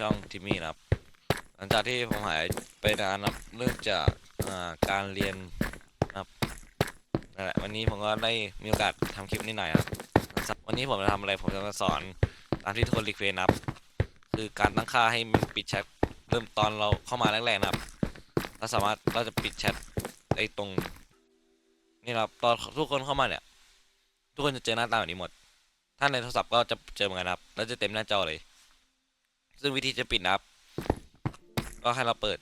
ช่องทิมมี่นะครับ หลังจากที่ผมหายไปนานนะครับเนื่องจากาการเรียนนะครับนั่นแหละวันนี้ผมก็ได้มีโอกาสทำคลิปนิดหน่อยนะครับวันนี้ผมจะทำอะไรผมจะมาสอนตามที่ทุกคนรีเควสนะครับ คือการตั้งค่าให้มันปิดแชทเริ่มตอนเราเข้ามาแรกๆนะครับเราสามารถเราจะปิดแชทไอ้ตรงนี่นะครับตอนทุกคนเข้ามาเนี่ย ทุกคนจะเจอหน้าตาแบบนี้หมด ถ้าในโทรศัพท์ก็จะเจอเหมือนกันนะครับ แล้วจะเต็มหน้าจอเลย ซึ่งวิธีจะปิดนะครับ ก็ให้เราเปิด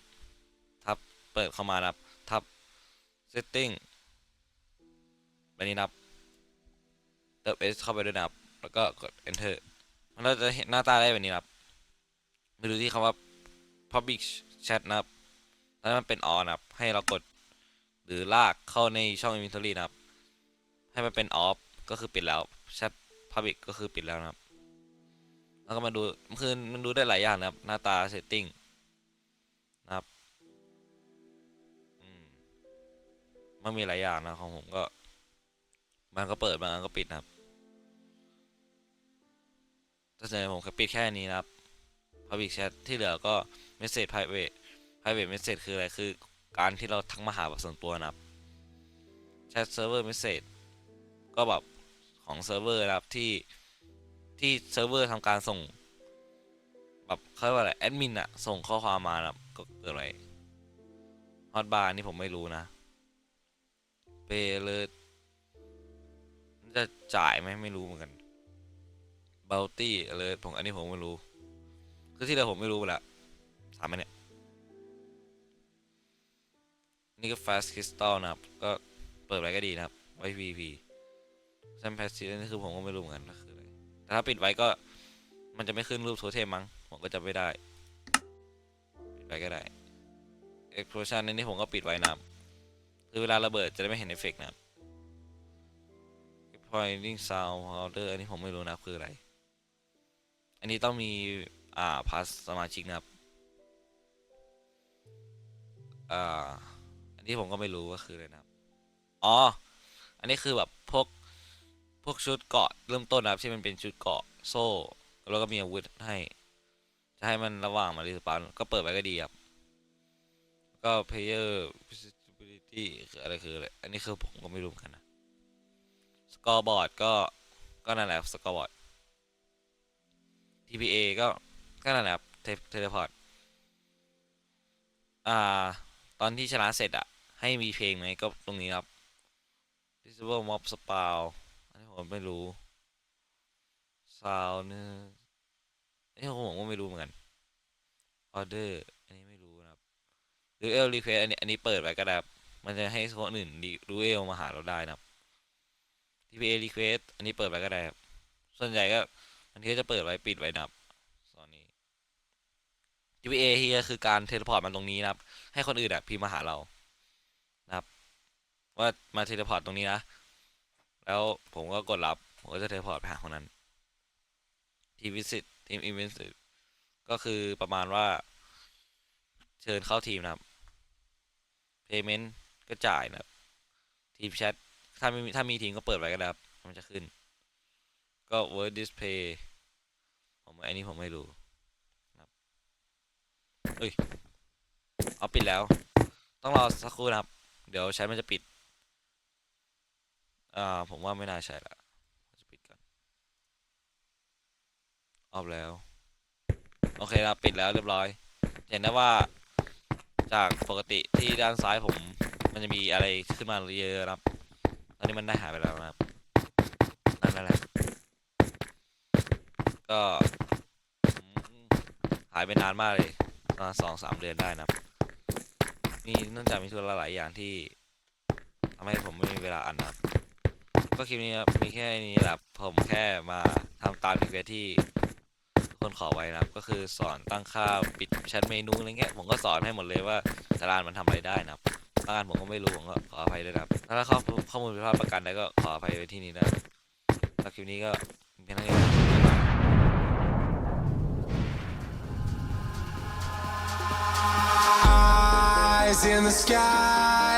ทับ เปิดเข้ามานะครับ ทับ setting แบบนี้นะครับ เติม S เข้าไปด้วยนะครับ แล้วก็กด enter มันก็จะเห็นหน้าตาได้แบบนี้นะครับไปดูที่คำว่า public chat นะครับแล้วมันเป็น on นะครับ ให้เรากด หรือลากเข้าในช่อง inventory นะครับ ให้มันเป็น off ก็คือปิดแล้ว chat public ก็คือปิดแล้วนะครับ แล้วก็มาดูคือมันดูได้หลายอย่างนะครับ หน้าตา setting นะครับมันมีหลายอย่างนะของผมก็บางก็เปิดบางก็ปิดนะครับถ้าเจอผมแค่ปิดแค่นี้นะครับ public chat ที่เหลือก็ message private private message คืออะไร คือการที่เราทักมาหาแบบส่วนตัวนะครับ chat server message ก็แบบของเซิร์ฟเวอร์นะครับที่ ที่เซิร์ฟเวอร์ทำการส่ง แบบเขาเรียกว่าอะไรแอดมินอะส่งข้อความมานะครับก็เกิดอะไรฮอตบาร์นี่ผมไม่รู้นะเปเลยจะจ่ายไหมไม่รู้เหมือนกันเบลตี้เลยผมอันนี้ผมไม่รู้ คือที่เหลือผมไม่รู้ไปละถามไหมเนี่ย นี่ก็ fast crystal นะครับ ก็เปิดไว้ก็ดีนะครับ ไว้ VP แซมแพสซีนี่คือผมก็ไม่รู้เหมือนกันว่าคือ แต่ถ้าปิดไว้ก็มันจะไม่ขึ้นรูปโทเทมมั้งผมก็จะไม่ได้ ปิดไว้ก็ได้ explosion ในนี้ผมก็ปิดไว้นะคือเวลาระเบิดจะได้ไม่เห็นเอฟเฟกต์นะ pointing sound powder อันนี้ผมไม่รู้นะคืออะไร อันนี้ต้องมี อ่าพาสสมาชิกนะครับ อ่า อันนี้ผมก็ไม่รู้ว่าคืออะไรนะ อ๋อ อันนี้คือแบบ พวกชุดเกาะเริ่มต้นนะครับที่มันเป็นชุดเกาะโซ่ แล้วก็มีอาวุธให้ จะให้มันระหว่างมารีสปานก็เปิดไว้ก็ดีครับ ก็ player visibility คืออะไรคืออะไรอันนี้คือผมก็ไม่รู้เหมือนกันนะ scoreboard ก็ก็นั่นแหละ scoreboard TPA ก็ก็นั่นแหละครับเทเลพอร์ตอ่า ตอนที่ชนะเสร็จอะให้มีเพลงไหมก็ตรงนี้ครับ Disable Mob Spawn ผมไม่รู้ Sound เนี่ยอันนี้ผมก็ไม่รู้เหมือนกัน Order อันนี้ไม่รู้นะครับหรือ L Request อันนี้อันนี้เปิดไว้ก็ได้มันจะให้คนอื่นรู้เอลมาหาเราได้นะครับ TPA Request อันนี้เปิดไว้ก็ได้ครับ ส่วนใหญ่ก็บางทีก็จะเปิดไว้ปิดไว้นะครับตอนนี้ TPA เฮียคือการเทเลพอร์ตมาตรงนี้นะครับ ให้คนอื่นอะพิมพ์มาหาเรานะครับ ว่ามาเทเลพอร์ตตรงนี้นะ แล้วผมก็กดรับ ผมก็จะเทพอร์ตไปหาคนนั้นทีวิสิตทีมอีเวนต์ก็คือประมาณว่า เชิญเข้าทีมนะครับ payment ก็จ่ายนะครับ ทีมแชทถ้าไม่มีถ้ามีทีมก็เปิดไว้ก็ได้ครับ มันจะขึ้น ก็ word display ผมอันนี้ผมไม่รู้นะครับเอ้ย เอาปิดแล้ว ต้องรอสักครู่นะครับ เดี๋ยวใช้มันจะปิด อ่าผมว่าไม่น่าใช่ละจะปิดก่อนออฟแล้ว โอเคครับปิดแล้วเรียบร้อย เห็นได้ว่าจากปกติที่ด้านซ้ายผม มันจะมีอะไรขึ้นมาเยอะนะครับ ตอนนี้มันได้หายไปแล้วนะครับนั่นแหละก็หายไปนานมากเลยประมาณสองสามเดือนได้นะครับมีเนื่องจากมีธุระหลายอย่างที่ทำให้ผมไม่มีเวลาอ่านนะครับ ก็คลิปนี้ครับมีแค่นี้แหละผมแค่มาทำตามรีเควสที่ทุกคนขอไว้นะครับ ก็คือสอนตั้งค่าปิดแชทเมนูอะไรเงี้ยผมก็สอนให้หมดเลยว่าตารางมันทำอะไรได้นะครับบางอันผมก็ไม่รู้ผมก็ขออภัยด้วยนะครับถ้าข้อข้อมูลผิดพลาดประกันใดก็ขออภัยไว้ที่นี้นะครับแล้วคลิปนี้ก็มีแค่นี้ Eyes in the sky,